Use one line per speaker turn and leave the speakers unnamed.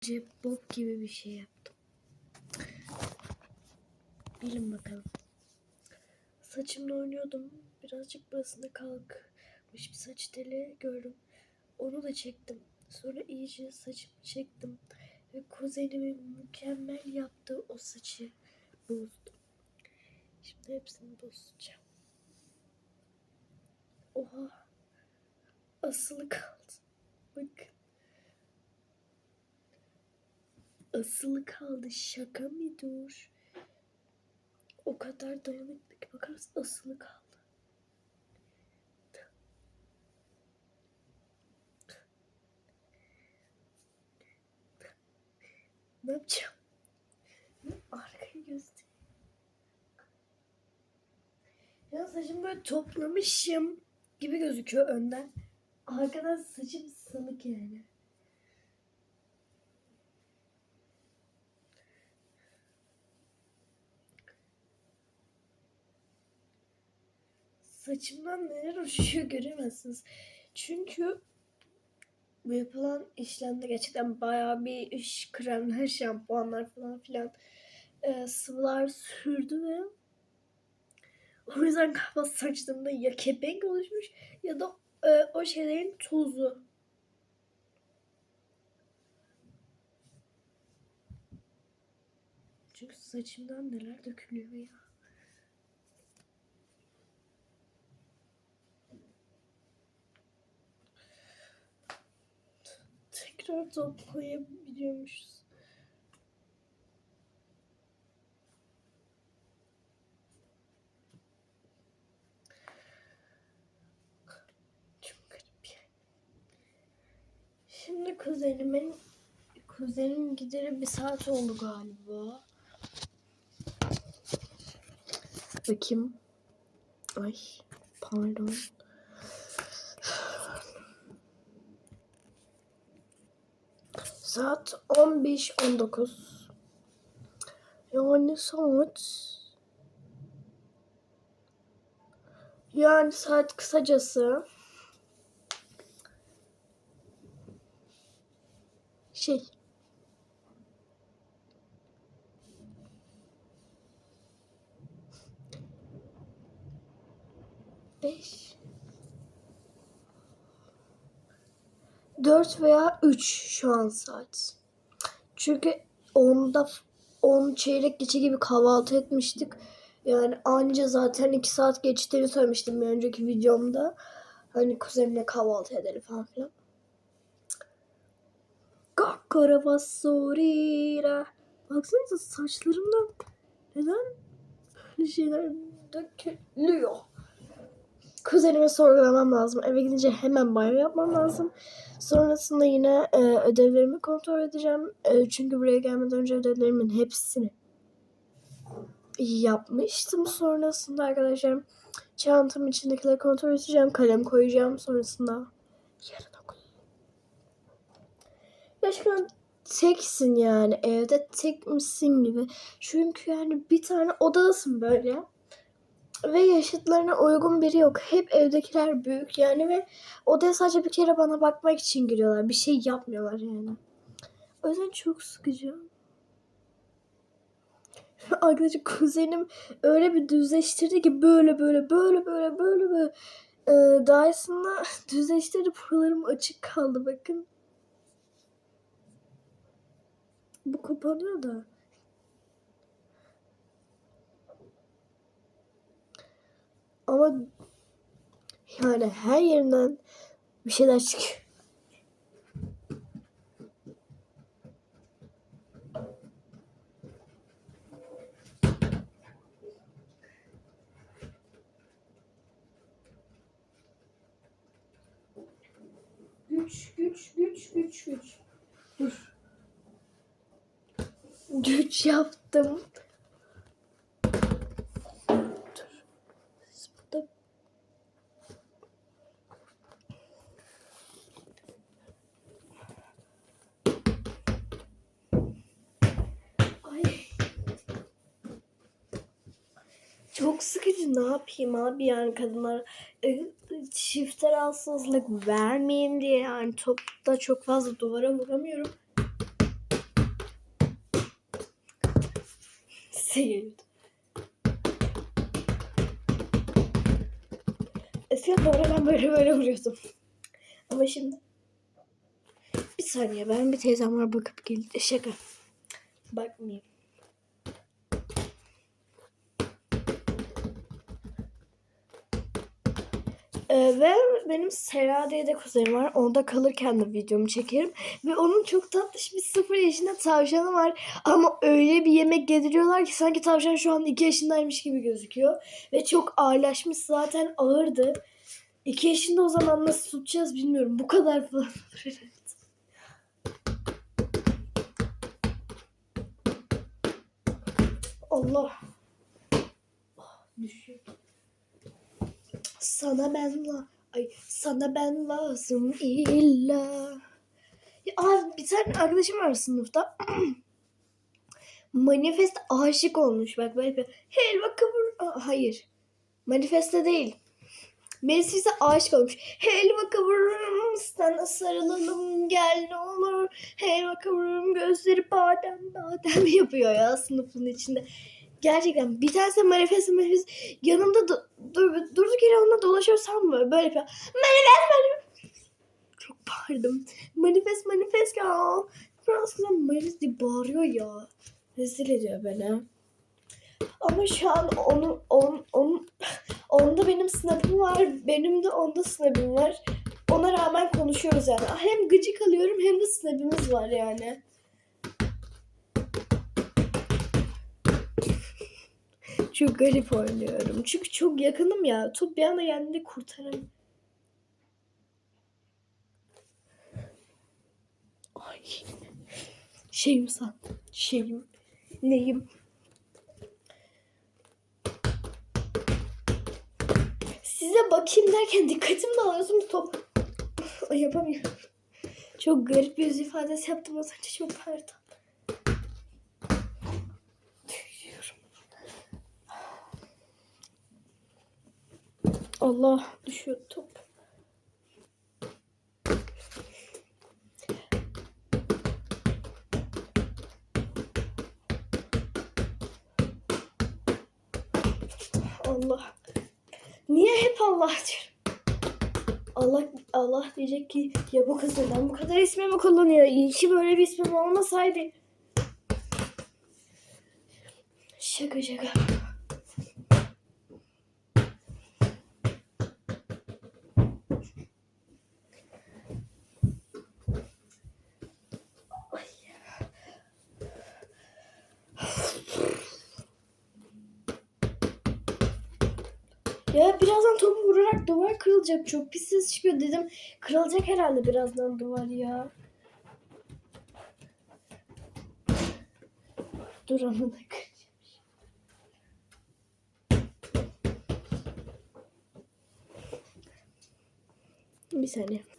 Cep bok gibi bir şey yaptım. Bilin bakalım. Saçımla oynuyordum. Birazcık burasında kalkmış bir saç teli gördüm. Onu da çektim. Sonra iyice saçımı çektim. Ve kuzenimin mükemmel yaptığı o saçı bozdum. Şimdi hepsini bozacağım. Oha. Asılı kaldı. Bakın. Asılı kaldı. Şaka mı dur? O kadar dayanıklı ki bakar mısın? Asılı kaldı. Ne yapacağım? Arkayı göstereyim. Ya saçımı böyle toplamışım gibi gözüküyor önden. Arkadan saçım sanık yani. Saçımdan neler uçuyor göremezsiniz. Çünkü bu yapılan işlemde gerçekten bayağı bir iş kremler, şampuanlar falan filan e, sıvılar sürdü ve o yüzden galiba saçlarımda ya kepenk oluşmuş ya da e, o şeylerin tozu. Çünkü saçımdan neler dökülüyor ya. Tekrar toplayabiliyormuşuz. Şimdi kuzenimin kuzenim gideri bir saat oldu galiba. Bakayım. Ay pardon. Saat 15.19. Yani saat yani saat kısacası şey beş dört veya üç şu an saat. Çünkü onda on çeyrek geçe gibi kahvaltı etmiştik. Yani anca zaten iki saat geçtiğini söylemiştim bir önceki videomda. Hani kuzenimle kahvaltı edelim falan filan. Kakara basorira. Baksanıza saçlarımdan neden böyle şeyler dökülüyor. Kuzenime sorgulamam lazım. Eve gidince hemen banyo yapmam lazım. Sonrasında yine e, ödevlerimi kontrol edeceğim. E, çünkü buraya gelmeden önce ödevlerimin hepsini yapmıştım. Sonrasında arkadaşlar çantamın içindekileri kontrol edeceğim. Kalem koyacağım. Sonrasında yarın okul. Gerçekten teksin yani. Evde tek misin gibi. Çünkü yani bir tane odadasın böyle. Ve yaşıtlarına uygun biri yok. Hep evdekiler büyük yani ve odaya sadece bir kere bana bakmak için giriyorlar. Bir şey yapmıyorlar yani. O yüzden çok sıkıcı. Arkadaşlar kuzenim öyle bir düzleştirdi ki böyle böyle böyle böyle böyle böyle ee, Dyson'la düzleştirdi buralarım açık kaldı bakın. Bu kapanıyor da. Ama yani her yerinden bir şeyler çıkıyor. Güç, güç, güç, güç, güç. Dur. Güç yaptım. Çok sıkıcı ne yapayım abi yani kadınlar e, çifte rahatsızlık vermeyeyim diye yani çok da çok fazla duvara vuramıyorum. Seyirdi. Eskiden duvara ben böyle böyle vuruyordum. Ama şimdi bir saniye ben bir teyzem var bakıp gelin. Şaka. Bakmayayım. Ee, ve benim Sera diye de kuzenim var. Onda kalırken de videomu çekerim. Ve onun çok tatlış bir sıfır yaşında tavşanı var. Ama öyle bir yemek yediriyorlar ki sanki tavşan şu an 2 yaşındaymış gibi gözüküyor. Ve çok ağırlaşmış zaten ağırdı. 2 yaşında o zaman nasıl tutacağız bilmiyorum. Bu kadar falan. Allah. Ah, Düşüyor. Sana ben la ay sana ben lazım illa. Ya, bir tane arkadaşım var sınıfta. Manifest aşık olmuş. Bak böyle bir helva kavur. Hayır. Manifeste değil. Melisa'ya aşık olmuş. Helva kavururum sana sarılalım gel ne olur. Helva kavururum gözleri badem badem yapıyor ya sınıfın içinde. Gerçekten bir tanesi manifest manifest yanımda dur, dur, durduk yere onunla dolaşıyorsam mı böyle yapıyor. Manifest manifest. Çok bağırdım. Manifest manifest ya. Fransızca manifest diye bağırıyor ya. Rezil ediyor beni. Ama şu an onun, onun, onun, onda benim sınavım var. Benim de onda sınavım var. Ona rağmen konuşuyoruz yani. Hem gıcık alıyorum hem de sınavımız var yani. Çok garip oynuyorum. Çünkü çok yakınım ya. Top bir anda kendini kurtaramıyor. Ay. Şeyim sen. Şeyim. Neyim? Size bakayım derken dikkatimi dağılıyorsunuz top. Yapamıyorum. Çok garip bir yüz ifadesi yaptım az önce çok pardon. Allah düşüyor top. Allah. Niye hep Allah diyorum? Allah Allah diyecek ki ya bu kız neden bu kadar ismimi kullanıyor? İyi ki böyle bir ismim olmasaydı. Şaka şaka. Ya birazdan topu vurarak duvar kırılacak. Çok pis ses çıkıyor dedim. Kırılacak herhalde birazdan duvar ya. Dur amına. Bir saniye.